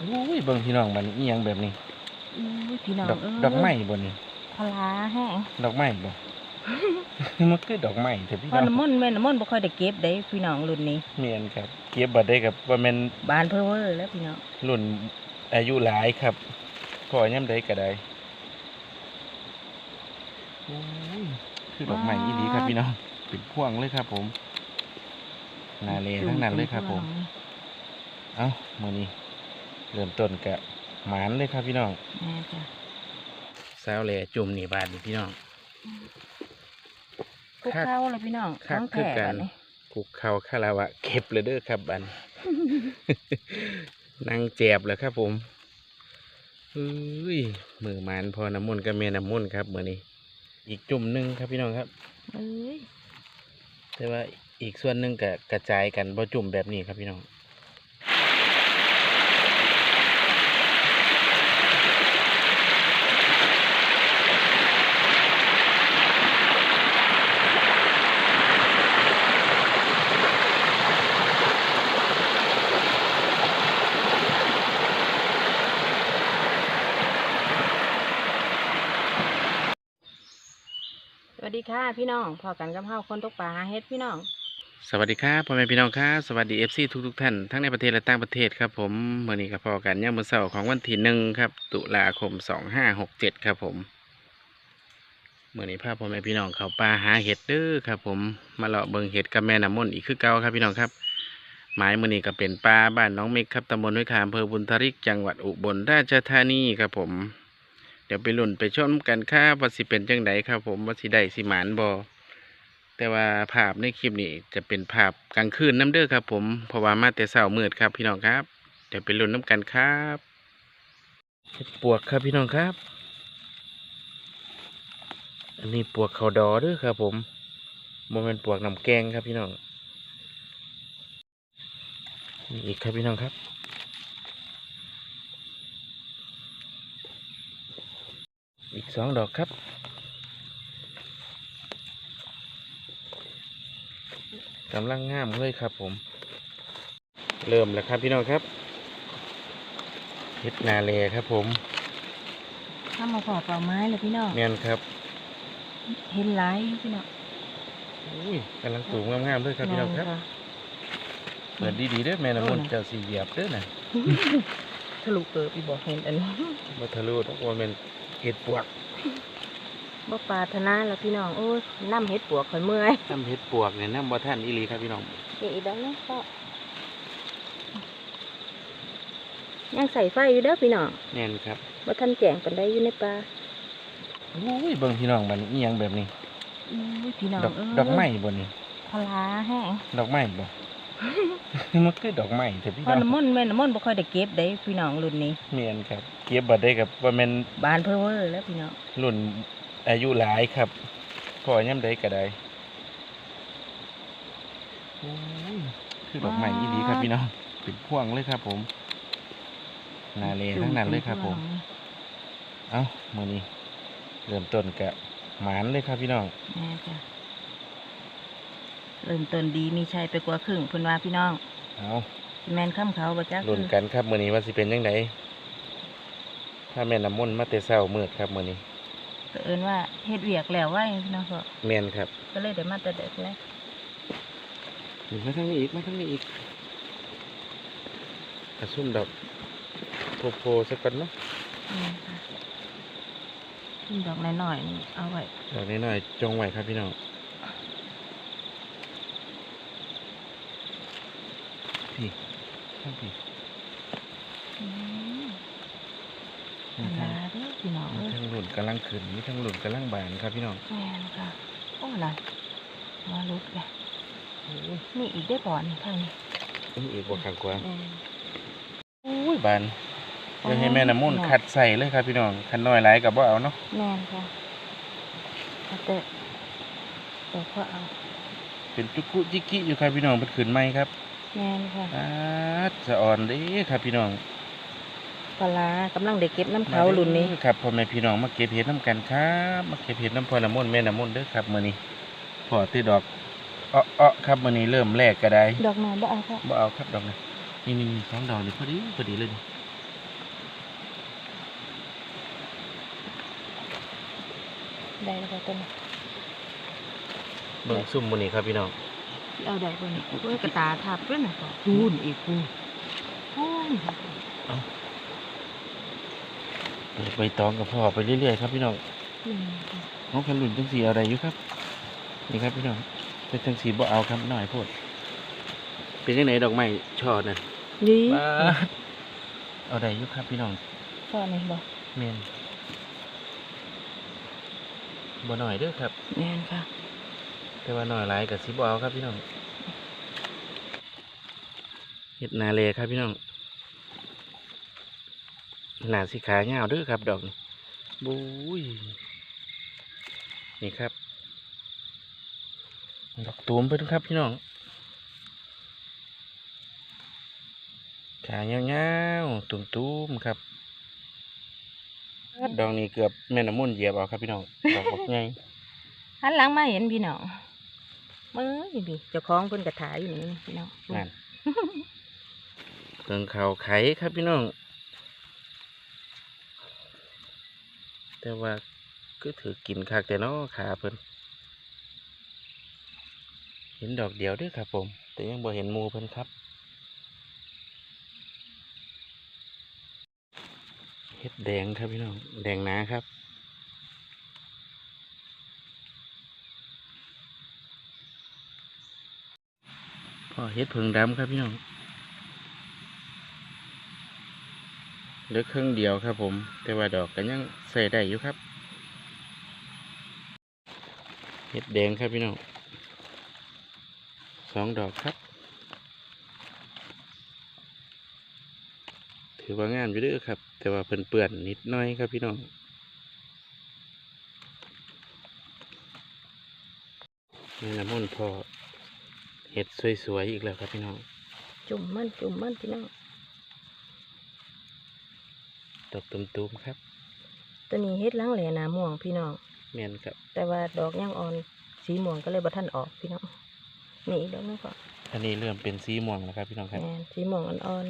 อุ้ยเบิ่งพี่น้องบัดนี้อีหยังแบบนี้อุ้ยพี่น้องดอกเอ้ยดอกไม้บ่นี่พลาแห้งดอกไม้บ่ มันคือดอกไม้แต่พี่พอน้องน้ำมันต์แม่น้ำมันต์บ่ค่อยได้เก็บได้พี่น้องรุ่นนี้ เมียนครับเก็บบ่ได้กับว่าแม่นบานเพอเวอร์แล้วพี่น้องรุ่นอายุหลายครับพอย่ำใดก็ได้โอ้ยคือดอกไม้อีหลีครับพี่น้องเป็นพวงเลยครับ ผมนาเลทั้งนั้นเลยครับ ผม เอ้ามื้อนี้ เริ่มต้นกะหมานเลยครับพี่น้องแม่จ้ะสาวแหล่จุ่มนี่บาดนี่พี่น้องคุกคักเข้าเลยพี่น้องคักของคือแท้กันบัดนี้คุกเข่าคาราวะเก็บเลยเด้อครับบัน นั่งแจบแล้วครับผมอุ้ยมือหมานพอน้ำมนต์กับแม่น้ำมนต์ครับมือนี้ อีกจุ่มหนึ่งครับพี่น้องครับ เอ้ยแต่ว่าอีกส่วนหนึ่งก็กระจายกันบ่จุ่มแบบนี้ครับพี่น้อง พี่น้องพอกันกับเฮาคนตกปลาหาเฮ็ดพี่น้อง สวัสดีครับพ่อแม่พี่น้องครับสวัสดีเอฟซีทุกทุกๆท่านทั้งในประเทศและต่างประเทศครับผมเมื่อนี้ก็พอกันย่ามมือเสาร์ของวันที่หนึ่งครับ ตุลาคมสองห้าหกเจ็ดครับผมเมื่อนี้พาพ่อแม่พี่น้องเขาป่าหาเห็ดเด้อครับ ผมมาเลาะเบิงเห็ดกับแม่น้ำมนต์อีกคือเก่าครับพี่น้องครับหมายมื่อนี้ก็เป็นป่าบ้านน้องเมกครับตำบลห้วยขามอำเภอบุญทริกจังหวัดอุบลราชธานีครับผม เดี๋ยวไปลุ่นไปชมกันครับว่าสิเป็นจังไดครับ ผมว่าสิได้สิหมานบอแต่ว่าภาพในคลิปนี้จะเป็นภาพกลางคืนน้ำเด้อครับ ผมเพราะว่ามาแต่เช้ามืดครับ พี่น้องครับ เดี๋ยวไปลุ้นน้ำกันครับปวกครับพี่น้องครับ อันนี้ปวกเขาดอเด้อครับ ผมโมเมนปวกน้ำแกงครับพี่น้องนี่อีกครับพี่น้องครับ อีกสองดอกครับกำลังงามเลยครับผม เริ่มแล้วครับพี่น้องครับเฮ็ดนาเลครับผมถ้ามาพอเปล่าไม้เลยพี่น้องเนียนครับ เห็นหลายอยู่พี่น้องอุ้ยกำลังสูงงามๆเลยครับพี่น้องครับแม่ะเปิดดีๆเด้อแม่น้ำมนต์โอ้นะเจ้าสีเหยียบเด้อนะทะลุเกิดพี่บอกเห็นอันนี้บัทะลุต้องว่าเป็น เห็ดปวกบ่ปรารถนาแล้วพี่น้องโอ้ยน้ำเฮ็ดปวกข่อยเมื่อยน้ำเห็ดปวกเนี่ยน้ำบ่ท่านอีหลีครับพี่น้องนี่อีกแล้วนะก็ยังใส่ไฟอยู่เด้อพี่น้องเนียนครับว่าท่านแจงกันได้อยู่ในป่าอุ้ยเบิ่งพี่น้องบัดนี้อีหยังแบบนี้อุ้ยพี่น้องดอกเอ้ยดอกไม้บ่นี่พลาแห้งดอกไม้บ่มันคือดอกไม้แต่พี่พอน้องน้ำมันต์แม่น้ำมันต์บ่ค่อยได้เก็บได้พี่น้องรุ่นนี้เมียนครับ เก็บบ่ได้กับว่าแม่นบานเพอเวอร์แล้วพี่น้องรุ่นอายุหลายครับพอย่ำใดก็ได้โอ้ยคือดอกไม้อีดีครับพี่น้องเป็นพวงเลยครับ ผมนาเลทั้งนั้นเลยครับ ผม เอ้ามือนี้เริ่มต้นกะหมานเลยครับพี่น้องแม่จ้ะเริ่มต้นดีมีชัยไปกว่าครึ่งเพิ่นว่าพี่น้อง เอาสิแม่นค้ำเขาบ่จักลุ้นกันครับมือนี้ว่าสิเป็นยังไง ถ้าแม่น้ำมนต์มาแต่เช้ามืดครับมือนี้ก็เอิ้นว่าเฮ็ดเวียกแล้วไว้พี่น้องก็เมียนครับก็เลยได้มาแต่เด็กแล้วมาทางนี้อีกมาทางนี้อีกกระซุ่มดอกโพโพสักก่อนเนาะนี่ค่ะขึ้นดอกน้อยๆนี่เอาไว้ดอกน้อยๆจงไว้ครับพี่น้องพี่ข้างพี่ อืม มี ธรรม ทั้ง ดาเด้อพี่น้อง มี เอ้ย ทั้งหลุน กำลังขึ้นมีทั้งหลุนกำลังบานครับพี่น้องแม่นค่ะโอ้ล่ะมาลุกเลยโอ้ยมีอีกได้อบ่อนข้างนี้นี่อีกว่าขังกว่าแม่นโอ้ยบานเดี๋ยวให้แม่น้ำมูนคัดใส่เลยครับพี่น้องคันน้อยหลายกับว่าเอาเนาะแม่นค่ะเอาแต่แต่ก็เอา เป็นจุกุจิกิอยู่ครับพี่น้องเป็นขืนไม้ครับแม่นค่ะอาดสะอ่อนเด้ครับพี่น้อง ปลากำลังเด็กเก็บน้ำเขาลุนนี้ครับพ่อแม่พี่น้องมาเก็บเห็ดน้ำกันครับมาเก็บเห็ดน้ำพอน้ำมนแม่น้ำมนเด้อครับมื่อนี้พอตืดดอกเออเออครับมื่อนี้เริ่มแรกก็ได้ ดอกหนอนบ่เอาครับบ่เอาครับดอกนะนี่นี่สองดอกเลยพอดีพอดีเลยได้แล้วก็ต้นเบิ่งซุ่มมื่อนี้ครับพี่น้องเอาได้บ่นี่เวยกระตาทับเพื่อนน่ะก็คูนอีกคูนคูน ใบตองกับพ่อไปเรื่อยๆครับพี่น้องอืมค่ะน้องคันรุ่นจังสีเอาได้อยู่ครับ นี่ครับพี่น้องเป็นจังสีบ่เอาครับน้อยโพดเป็นจังไหนดอกไม้ช่อนั่นนี่บาดเอาได้อยู่ครับพี่น้องช่อนี่บ่แม่นบ่หน่อยเด้อครับแม่นค่ะ แต่ว่าหน่อยหลายกับสิบ่เอาครับพี่น้องเฮ็ดนาเลครับพี่น้อง หนาสิขาเงาวเด้อครับดอกนี่บุ้ยนี่ครับ ดอกตูมไปดูครับพี่น้องขาเงาวๆตุ่มๆครับ ดอกนี้เกือบแม่น้ำมุ่นต์เหยียบเอาครับพี่น้องดอกบักใหญ่หันหลังมาเห็นพี่น้องมือนี่ดิเจ้าของเพิ่นกระถายอยู่นี่พี่น้องนั่นเพิ่งเขาไข่ครับพี่น้อง แต่ว่าก็ถือกินคักแต่เนอขาเพิ่นเห็นดอกเดียวด้วยครับผม แต่ยังบ่เห็นมูเพิ่นครับ เห็ดแดงครับพี่น้อง แดงหนาครับพอเห็ดเพิงดำครับพี่น้อง เหลือครึ่งเดียวครับผม แต่ว่าดอกก็ยังใส่ได้อยู่ครับเห็ดแดงครับพี่น้องสองดอกครับ ถือว่างามอยู่ด้อครับ แต่ว่าเปื่อนเปื่อนๆนิดหน้อยครับพี่น้องนี่ละมุนพอเห็ดสวยๆอีกแล้วครับพี่น้อง จุ่มมันจุ่มมันพี่น้อง ดอกตุ่มๆครับ ตัวนี้เฮ็ดหลังแหลหนาม่วงพี่น้องแม่นครับ แต่ว่าดอกยังอ่อนสีม่วงก็เลยบ่ทันออกพี่น้องนี่อีกดอกนึงก็อันนี้เริ่มเป็นสีม่วงแล้วครับพี่น้องครับแม่นสีม่วงอ่อน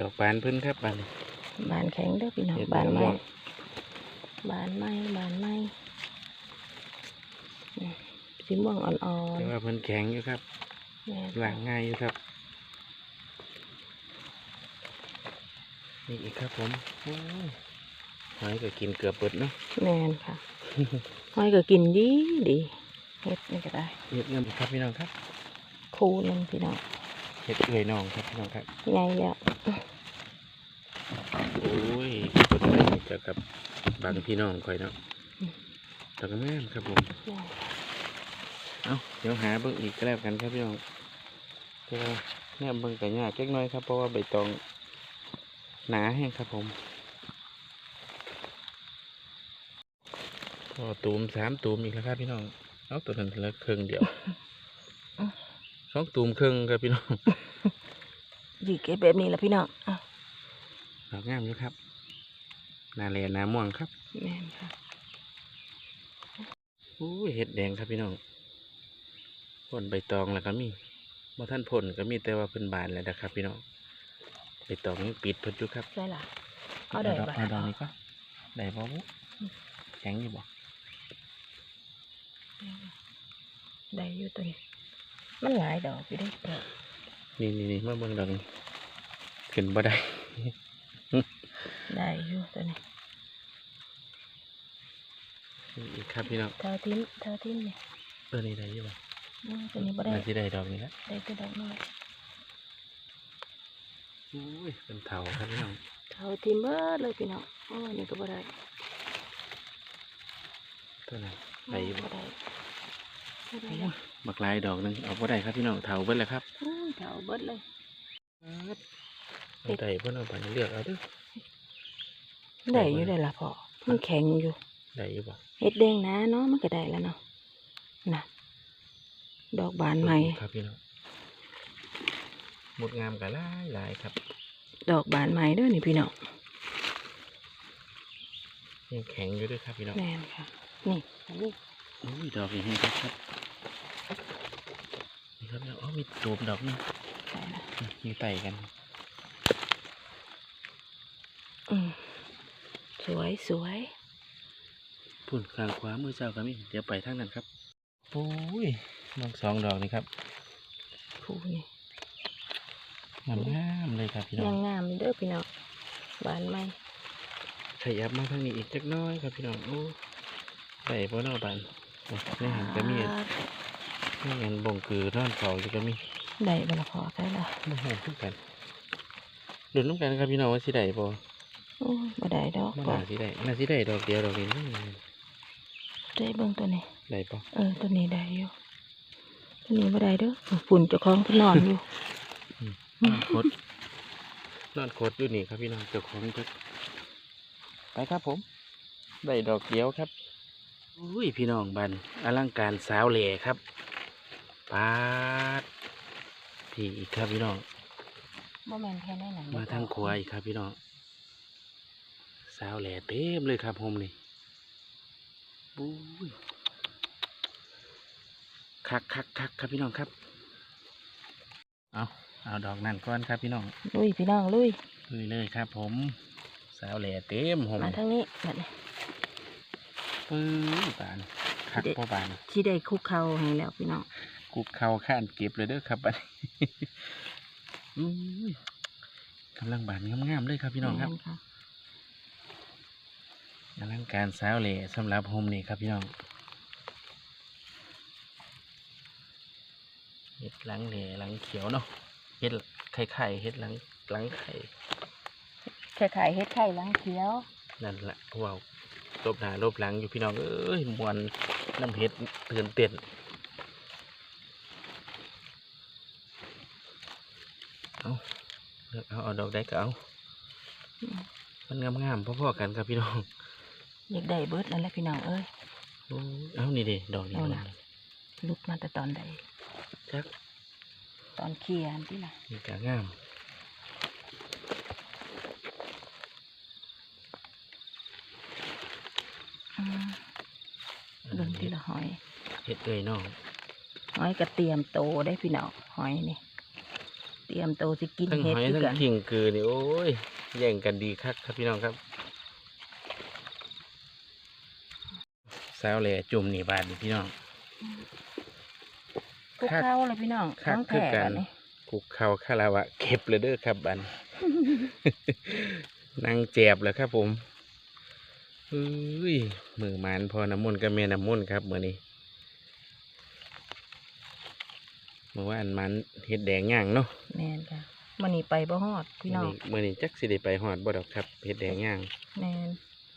ดอกบานเพิ่นครับบานนี้ๆบานแข็งเด้อพี่น้องเฮ็ดบานแนวไม้ม่วงบานไม้บานไม้อืมสีม่วงอ่อนแต่ว่าเพิ่นแข็งอยู่ครับๆแม่นล้างง่ายอยู่ครับ นี่อีกครับผมโอ้ยหอยก็กินเกือบเบิดเนาะแม่นค่ะหอยก็กินดีดีเฮ็ดนี่ก็ได้เห็ดเงินครับพี่น้องครับคูหนึงพี่น้องเห็ดเอื่อยน้องครับพี่น้องครับใหญ่แล้วโอ้ยคนไทยนี่จะกับบางพี่น้องคอยเนาะดอกงามครับผมเอาเดี๋ยวหาเบิ่งอีกก็แล้วกันครับพี่น้องแต่ว่าเนี่ยเบิ่งแต่ยากเล็กน้อยครับเพราะว่าใบตอง หนาแห้งครับผมพอตูมสามตูมอีกแล้วครับพี่น้องเอาตัวนั้นเหละครึ่งเดียวสองตูมครึ่งครับพี่น้องดีเก็บแบบนี้ละพี่น้องอะดอกงามอยู่ครับหนาแลหนาม่วงครับแม่นค่ะอู้ยเห็ดแดงครับพี่น้องพ่นใบตองแล้วก็มีบ่ท่านพ่นก็มีแต่ว่าเพิ่นบานแล้วนะครับพี่น้อง ใบตองยังปิดเพิ่นอยู่ครับใช่ล่ะเอาได้ดอกบ่เอาดอกนี้ก็ได้บ่บุแข็งอยู่บ่ได้อยู่ตัวนี้ มันหลายดอกอยู่ได้อนี่นี่นี่มาเบิ่งดอกนี้ขึ้นบ่ได้ ได้อยู่ตัวนี้นี่อีกครับพี่น้องเท่าทิ้มเท่าทิ้มเนี่ยเออนี่ได้อยู่บ่อืมตัวนี้บ่ได้น่าสิได้ดอกนี้ละได้ตัวดอกนี้ อุ้ยเป็นเถาครับพี่น้องเท่าทิ้มเบิดเลยพี่น้องโอ้ยนี่ก็บ่ได้ตัวนั้นได้อยู่บ่บ่ได้บ่ได้โอ้ยบักหลายดอกหนึงเอาบ่ได้ครับพี่น้องเถาเบิดแล้วครับอืมเท่าเบิดเลยเอาได้เพิ่นเอาไปเลือกเอาเด้อได้อยู่ได้ล่ะพ่อมันแข็งอยู่ได้อยู่บ่เฮ็ดแดงนะเนาะมันก็ได้แล้วเนาะน่ะดอกบานใหม่ครับพี่น้อง หมดงามกันหลายหลายครับ ดอกบานใหม่เด้วยนี่พี่น้องยังแข็งอยู่ด้วยครับพี่น้องแม่นค่ะ นี่อันนี้อุ้ยดอกนี่ให้ครับครับนี่ครับพี่น้องอ๋อมีตูมดอกหนึงใช่ละอืมมีไต่กัน อืมสวยสวยพุ่นข้างขวามือเจ้าก็มีเดี๋ยวไปทางนั้นครับโอ้ยดอกสองดอกนี่ครับผู้นี่ งามงามๆเลยครับพี่น้ยัองงงามอยู่เด้อพี่น้องหวานไหมขยับมาทางนี้อีกจักหน้อยครับพี่น้องโอ้ได้บ่เนอบันโอ้ในหันก็มีในหันบ่งคือนอนเฝ้าอยู่ก็มีได้บ่ละพอได้ละบ่ฮู้คือกันเดุนน้ำกันครับพี่น้องว่าสิได้บ่โอ้ยบ่ได้ดอกบ่พอน่าสิได้น่าสิได้ดอกเดียวดอกนี้ได้เบิ่งตัวนี้ได้บ่เออตัวนี้ได้อยู่ตัวนี้บ่ได้เด้อฝุ่นเจ้าของเพิ่นนอนอยู่ นอนคดนอนคดอยู่นี่ครับพี่น้องเจ้าของเพิ่นไปครับผมได้ดอกเดียวครับอุ้ยพี่น้องบันอลังการสาวเหล่ครับปาดพี่อีกครับพี่น้องบ่แม่นแค่ในหนังมาทางขวาอีกครับพี่น้องสาวแหล่เต็มเลยครับผมนี่บุ้ยคักคักคักครับพี่น้องครับ เอา เอาดอกนั่นก้อนครับพี่น้องลุยพี่น้องลุยลุยเลยครับ ผมสาวแหล่เต็มผมมาทางนี้บัดนี้ปื้อบานคักพ่อบานสิได้คุกเข่าให้แล้วพี่น้องกุกเข่าข้านเก็บเลยเด้อครับบัดนี้อุ้ยกำลังบานงามๆเลยครับพี่น้องครับแม่ค่ะอลังการสาวเหล่สำหรับโฮมนี่ครับพี่น้องเห็ดหลังเหล่หลังเขียวเนาะ เห็ดไข่ไข่เห็ดหลังหลังไข่คล้ายๆเฮ็ดไข่ล้างเขียว นั่นแหละว้าวลบหน้าลบหลังอยู่พี่น้องเอ้ยมวนน้ำเห็ดเตือนเต้นเอาเลือกเอาเอาดอกได้ก็เอาอืมมันงามๆพ่อๆกันครับพี่น้องอยากได้เบิดนั่นแหละพี่น้องเอ้ยโอ้ยเอานี่ดิดอกนี้เอาดล่ะอกนี้ลุกมาแต่ตอนใดจัก ตอนเคลียร์ที่ล่ะนี่ก็งามอืมเบิ่งที่ละหอยเห็ดเอ้ยน้องหอยก็เตรียมโตได้พี่น้องหอยนี่เตรียมโตสิกินทั้งเห็ดหอยคือทั้งกันขิงคือนี่โอ้ยแย่งกันดีคักครับพี่น้องครับสาวแหล่จุ่มนี่บาดนี่พี่น้อง คุกเข้าเลยพี่น้องคักของคือแท้กันบัดนี้คุกเข่าคาราวะเก็บเลยเด้อครับบันนั่งแจบเลยครับผมเฮ้ยมือหมันพอน้ำมนต์กับแม่น้ำมนต์ครับมื่อนี้เมื่อวานมันเห็ดแดงย่างเนาะแม่นค่ะมันนี่ไปบ่ฮอดพี่น้องมื่อนี้จักสิได้ไปหอดบ่ดอกครับเห็ดแดงย่างแม่น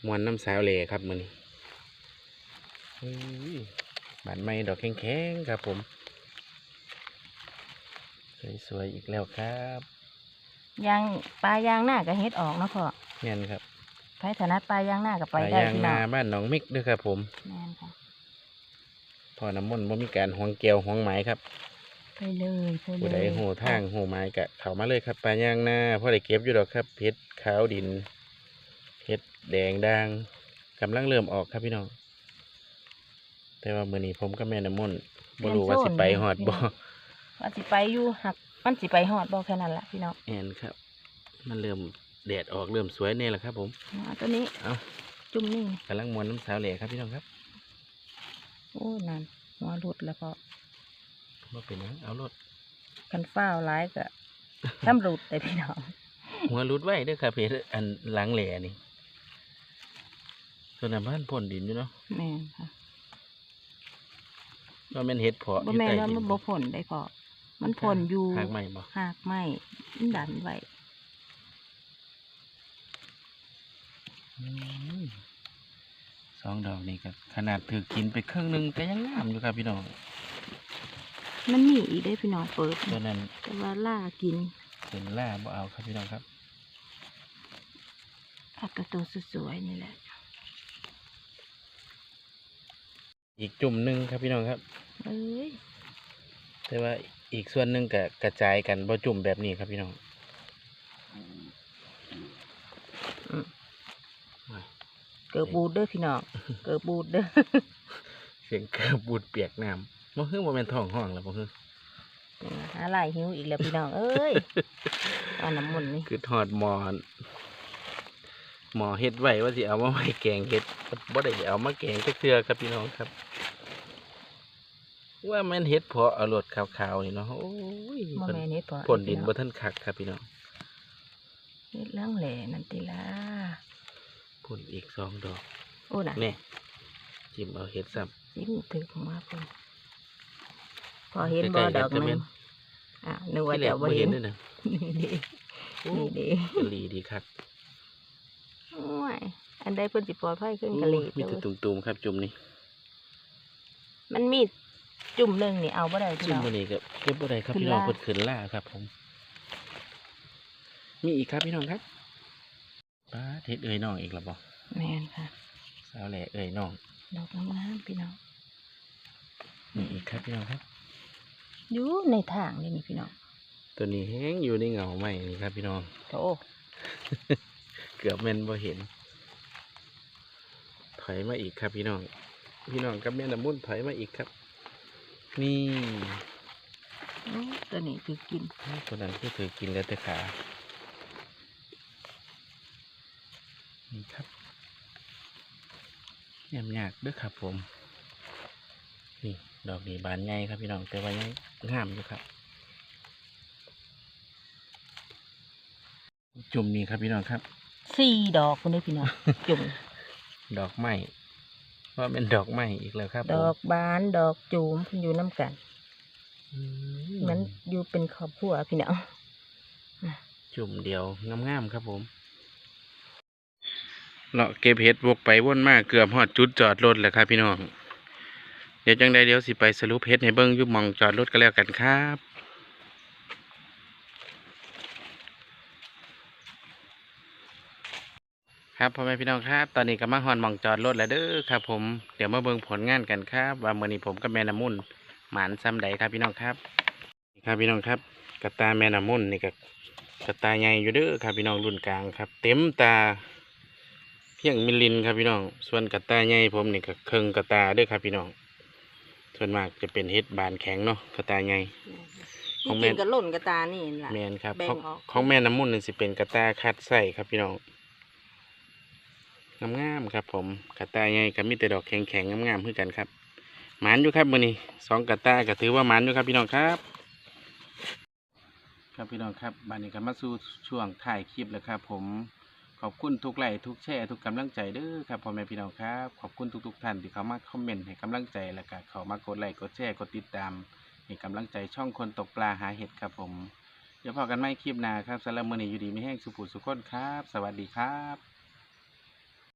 มวนน้ำสาวเหล่ครับมื่อนี้เฮ้ยบานไม้ดอกแข็งๆครับผม สวยๆอีกแล้วครับยางปลายางหน้าก็เฮ็ดออกเนาะพ่อเงี้ยครับไผถนัดปลายางหน้าก็ไปไปได้ยางพี่น้นาองบ้านหนองมิกเด้วยครับ ผมแม่นค่ะ พอน้ำมนต์บ่มีการห่วงแก้วห่วงไม้ครับไปเลยไปเลยผู้ใดหูทางหูไม้กะเข้ามาเลยครับปลายางนาพอได้เก็บอยู่ดอกครับเพชรขาวดินเพชรแดงด่างกำลังเริ่มออกครับพี่น้องแต่ว่ามื้อนี้ผมกับแม่น้ำมนต์บ่รู้ว่าสิไปฮอดบ่ ว่าสิไปอยู่หักมันสิไปฮอดบ่แค่นั้นล่ะพี่น้องแอนครับ มันเริ่มแดดออกเริ่มสวยแน่แล้วครับ ผมมาตัวนี้เอาจุ่มนี่กำลังมวนน้ำสาวเหล่ครับพี่น้องครับโอ้นั่นหัวหลุดแล้วก็บ่เป็นหยังเอารถคันฟ้าวร้ายก็ทำหลุดแต่พี่น้องหัวรุดไว้เด้อครับเพชรอันหลังแหล่นี่ส่วนน้ำบ้านพ่นดินอยู่เนาะแม่นค่ะว่าแม่นเห็ดเพาะอบ่ยู่แม่นใต้ว่าดิมันนบ่ผลได้พอ มันผลอยู่หากใหม่บ่หากไม่มันดันไว้อืมสองดอกนี่ก็ขนาดถือกินไปครึ่งหนึงก็ยังงามอยู่ครับพี่น้อง มันมีอีกได้พี่น้องเปิดตัวนั้นแต่ว่าล่ากินเป็นล่าบ่เอาครับพี่น้องครับผักกระตัวสวยๆนี่แหละ อีกจุ่มหนึ่งครับพี่น้องครับ เอ้ย แต่ว่าอีกส่วนหนึ่งก็กระจายกันบ่จุ่มแบบนี้ครับพี่น้องเกิดบูดเด้อพี่น้องเกิดบูดเด้อเสียงกระบูดเปียกน้ำบ่ฮื้อบ่แม่นท้องห้องแล้วบ่ฮื้อหาลายหิวอีกแล้วพี่น้องเอ้ยเอาน้ำมันต์นี่คือทอดหมอนหมอเฮ็ดไว้ว่าสิเอามาไว้แกงเฮ็ดบ่ได้เอามาแกงจักเทื่อครับพี่น้องครับ ว่ามันเฮ็ดเพาะเอารสขาวๆนี่เนาะโอ้ยบ่เพิ่นแม่นเฮ็ดพอพ่นดินบ่ทันคักครับพี่น้องเฮ็ดลังแหล่นั่นติล่ะพ่นอีกสองดอกโอ้น่ะแน่จิ้มเอาเฮ็ดซ้ำจิ้มถึกมาพุ่นพอเห็นบ่ใกล้ๆกันดอกจะหแม่นึนงอะนึกว่าที่แรจะกบ่บ่เห็เห็นนด้วยนะนี่เด้โอ้นี่เด้กะหลีดีครับโอ้ยอันใดเพิ่นสิปลอดภัยขึ้นโอ้กะหลีมีแต่ตุ่มๆครับจุ่มนี่มันมี จุ่มหนึงนี่เอาบ่ได้พี่จุ่มน้องมื้อนี้ก็เก็บบ่ได้ครับขึ้นพี่น้องล่า เพิ่นขึ้นล่าครับ ผม มีอีกครับพี่น้องครับป้าดเฮ็ดเอ้ยน้องอีกแล้วบ่แม่นค่ะสาวแหล่เอ้ยน้องดอกงามๆพี่น้องมีอีกครับพี่น้องครับ อยู่ในทางนี่นี่พี่น้องตัวนี้แห้งอยู่ในเงาไม้นี่ครับ พี่น้อง โถเกือบแม่นบ่เห็น ถอยมาอีกครับพี่น้อง พี่น้องกับแม่น้ำมุ่นถอยมาอีกครับ นี่โอ้ตัวนี้คือกินตัวนั้นคือถือกินแล้วแต่ขา นี่ครับยำยากเด้วยครับผม นี่ดอกนี้บานใหญ่ครับพี่น้องแต่ว่ายังงามอยู่ครับ จุ่มนี่ครับพี่น้องครับ สี่ดอกพุ่นเด้อพี่น้อง จุ่ม ดอกไม้ ว่าเป็นดอกไม้อีกแล้วครับผมดอกบานดอกจูมเพิ่นอยู่น้ำกันอืเหมันอยู่เป็นครอบครัวพี่น้องจุ่มเดียวงามๆครับผมเลาะเก็บเห็ดวกไปวนมาเกือบฮอดจุดจอดรถแล้วครับพี่น้องเดี๋ยวจังใดเดี๋ยวสิไปสรุปเห็ดให้เบิ้งอยุบมองจอดรถก็แล้วกันครับ ครับพ่อแม่พี่น้องครับ ตอนนี้ก็มาฮอนหมองจอดรถแล้วเด้อครับ ผมเดี๋ยวมาเบิ่งผลงานกันครับ ว่ามื้อนี้ผมกับแม่น้ำมุ่นหมานซ้ำใดครับพี่น้องครับนี่ครับพี่น้องครับ กระตาแม่น้ำมุ่นนี่ก็กระตาใหญ่อยู่เด้อครับพี่น้องรุ่นกลางครับ เต็มตา เพียงมิลลินครับพี่น้อง ส่วนกระตาใหญ่ผมนี่ก็เครึ่งกระตาเด้อครับพี่น้อง ส่วนมากจะเป็นเฮ็ดบานแข็งเนาะกระตาใหญ่ขที่องแม่กินกับหล่นกระตานี่ล่ะแมนครับแบ่งของออกของแม่น้ำมุ่นนี่สิเป็นกระตาคัดใส่ครับพี่น้อง งามๆครับผมกระต่าใหญ่ก็มีแต่ดอกแข็งๆงามๆคือกันครับหมานอยู่ครับมือนี้สองกระต่ายก็ถือว่าหมานอยู่ครับพี่น้องครับ ครับพี่น้องครับบัดนี้ก็มาสู่ช่วงถ่ายคลิปแล้วครับ ผมขอบคุณทุกไลค์ทุกแชร์ทุกกำลังใจเด้อครับพ่อแม่พี่น้องครับขอบคุณทุก ๆ ท่านที่เขามาคอมเมนต์ให้กำลังใจแล้วก็เขามากดไลค์กดแชร์กดติดตามให้กำลังใจช่องคนตกปลาหาเห็ดครับผมเดี๋ยวพอกันไม่คลิปหน้าครับสำหรับมือนี้อยู่ดีไม่แห้งสุขุสุขคนครับ สวัสดีครับ